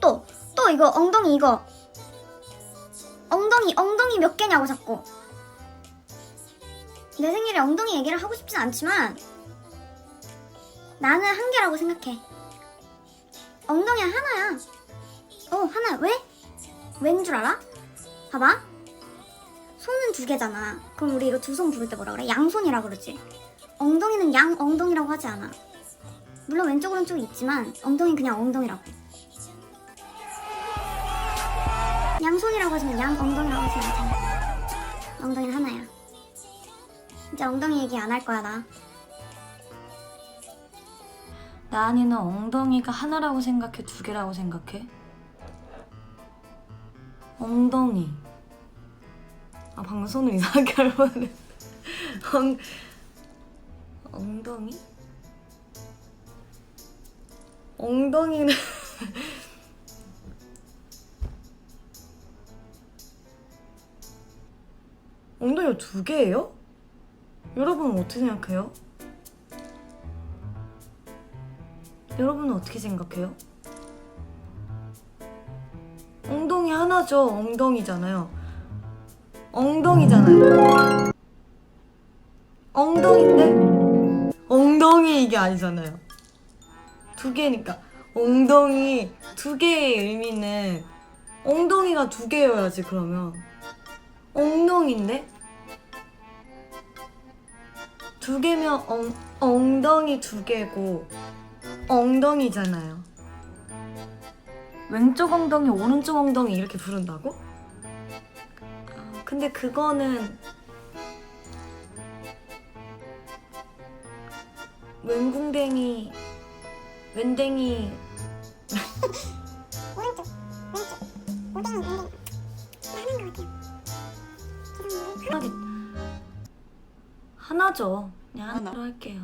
또 또 또 이거 엉덩이 이거. 엉덩이 엉덩이 몇 개냐고 자꾸. 내 생일에 엉덩이 얘기를 하고 싶진 않지만 나는 한 개라고 생각해. 엉덩이 하나야. 어 하나. 왜? 왠 줄 알아? 봐봐. 손은 두 개잖아. 그럼 우리 이거 두 손 부를 때 뭐라 그래? 양손이라 그러지. 엉덩이는 양 엉덩이라고 하지 않아. 물론 왼쪽 오른쪽이 있지만 엉덩이는 그냥 엉덩이라고 양 엉덩이라고 하지 않잖아 엉덩이는 하나야 이제 엉덩이 얘기 안 할 거야 나 나은이는 엉덩이가 하나라고 생각해? 두 개라고 생각해? 엉덩이. 아, 방송을 이상하게 할 뻔해. 엉, 엉덩이? 엉덩이는. 엉덩이가 두 개예요? 여러분은 어떻게 생각해요? 여러분은 어떻게 생각해요? 엉덩이 하나죠. 엉덩이잖아요. 엉덩이잖아요. 엉덩인데 엉덩이 이게 아니잖아요. 두 개니까 엉덩이 두 개의 의미는 엉덩이가 두 개여야지 그러면 엉덩인데 두 개면 엉, 엉덩이 두 개고 엉덩이잖아요. 왼쪽 엉덩이, 오른쪽 엉덩이 이렇게 부른다고? 아, 근데 그거는 왼궁댕이, 왼댕이 하나겠 하나죠. 그냥 하나로 할게요.